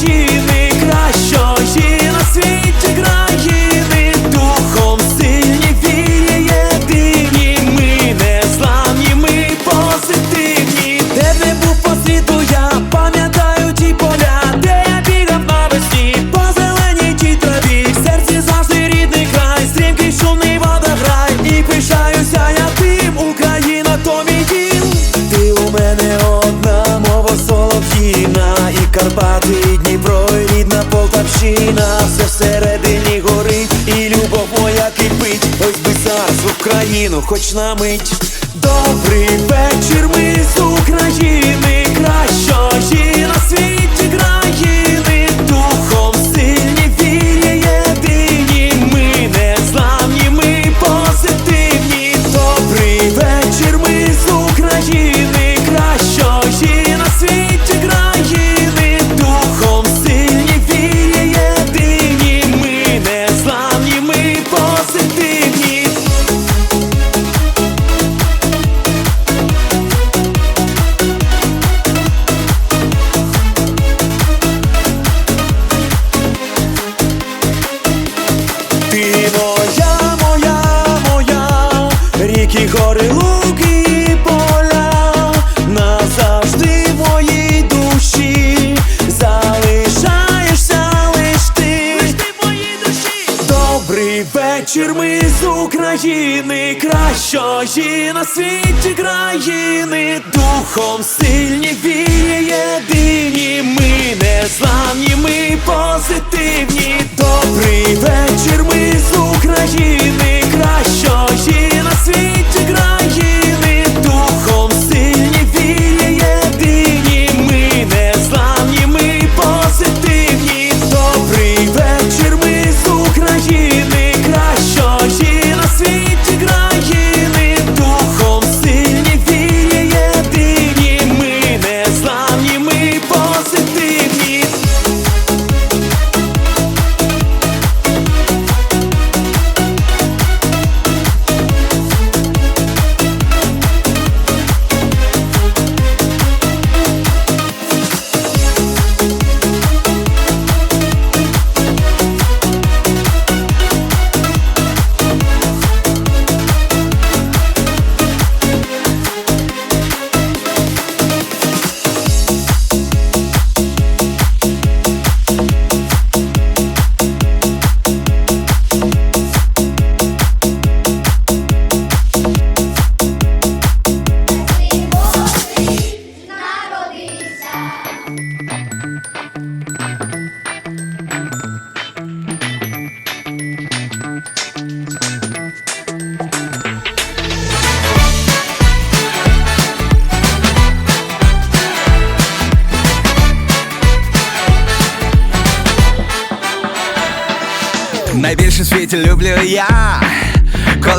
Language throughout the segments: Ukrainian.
Chỉ хоч на мить. Добрий вечір, ми з на світі країни, духом сильні вірі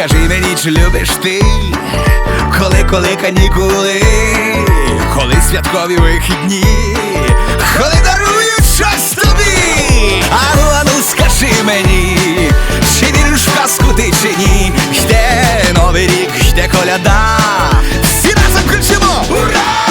Скажи мені, чи любиш ти, коли, коли канікули, коли святкові вихідні, коли дарують щось тобі, ану, ну скажи мені, чи віриш в казку ти чи ні? Йде новий рік, йде коляда, всі разом кричимо, ура!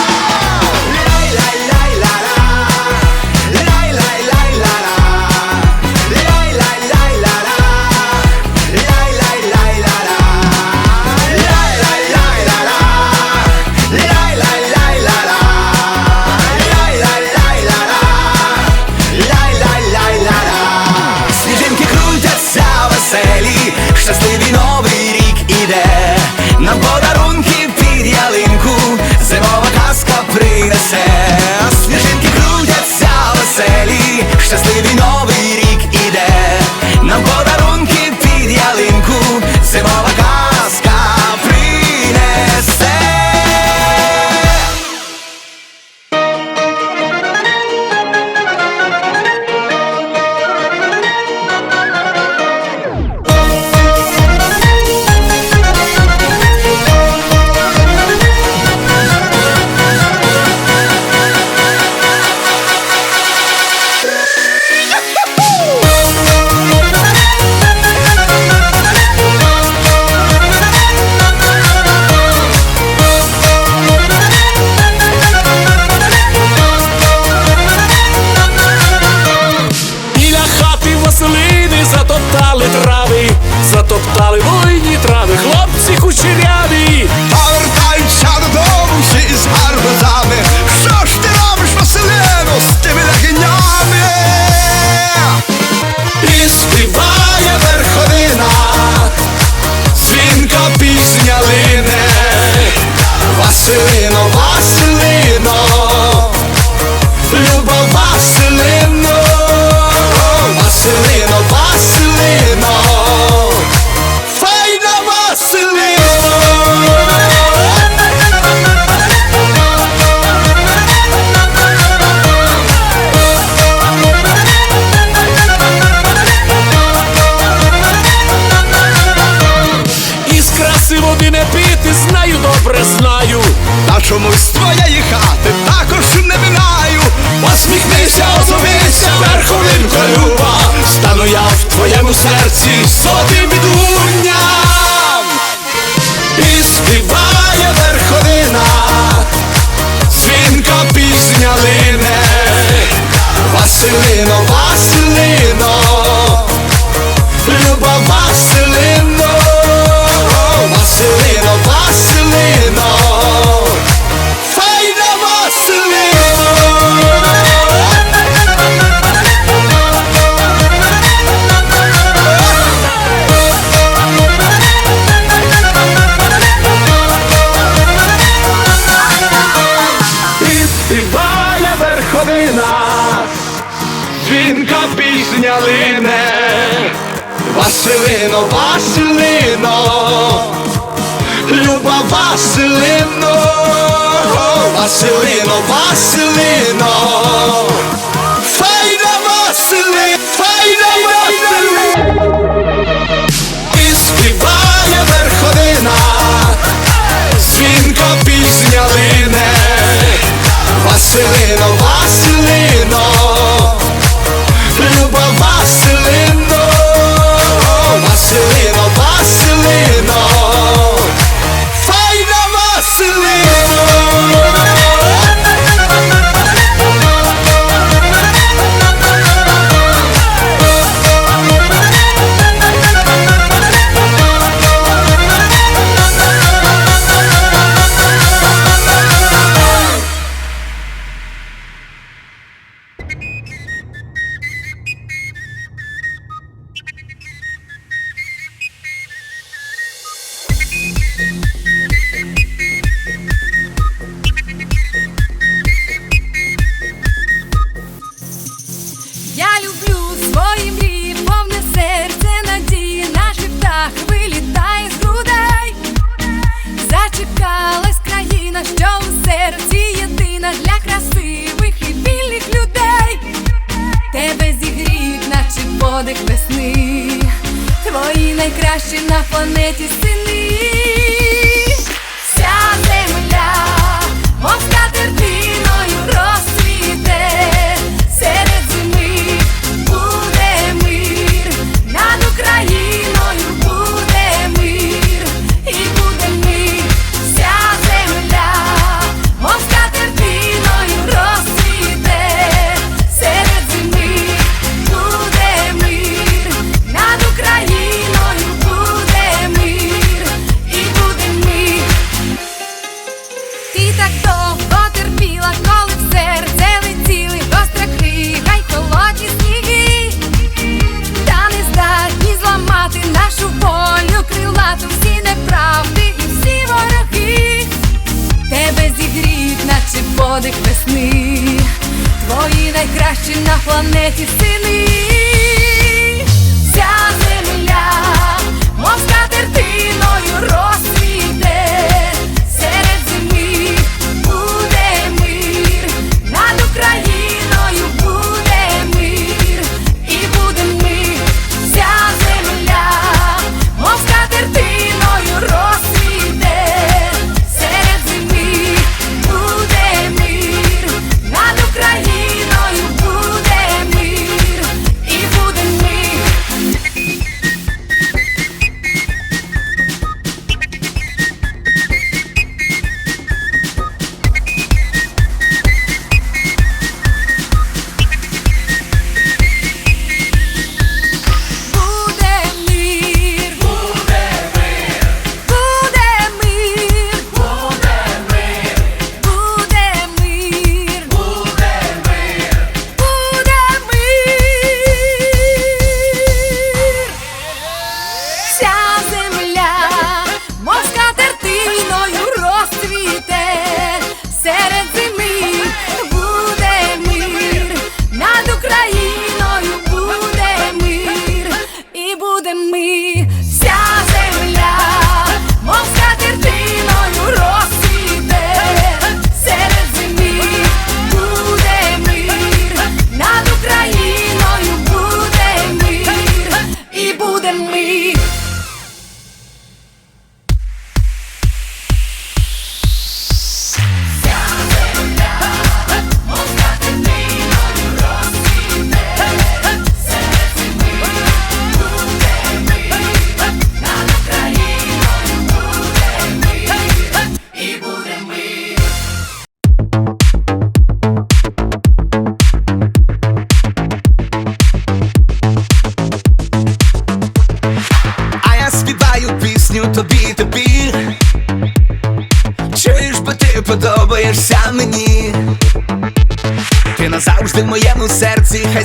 струму з твоєї хати також не минаю. Посміхнися, озовися верховинка люба, стану я в твоєму серці соти. найкращі на планеті син.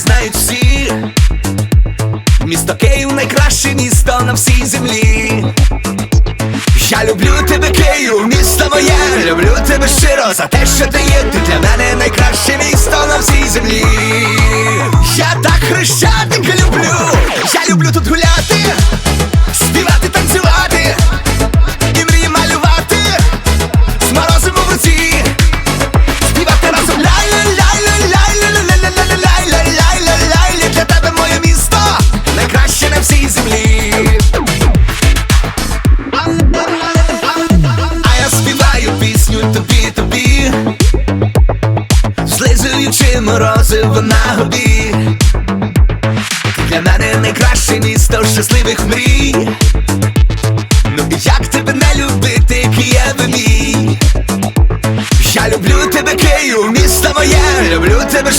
знають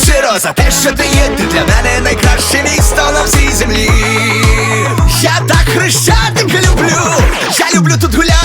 щиро за те, що ти є, ти для мене найкраще місто на всій землі. Я так хрещатик люблю, я люблю тут гуляти.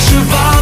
释放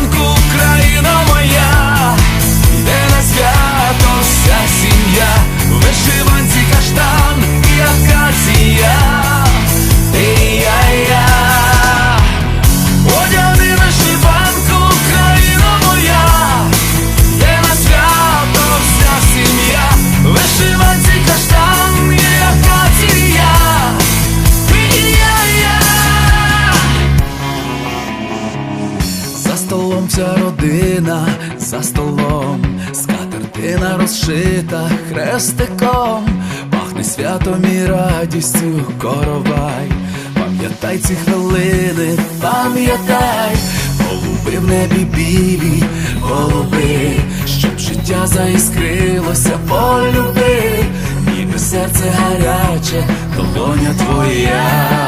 скатертина хрестиком, пахне святом і радістю коровай. Пам'ятай ці хвилини, пам'ятай, голуби в небі білі, голуби, щоб життя заіскрилося, полюби, ніби серце гаряче, долоня твоя.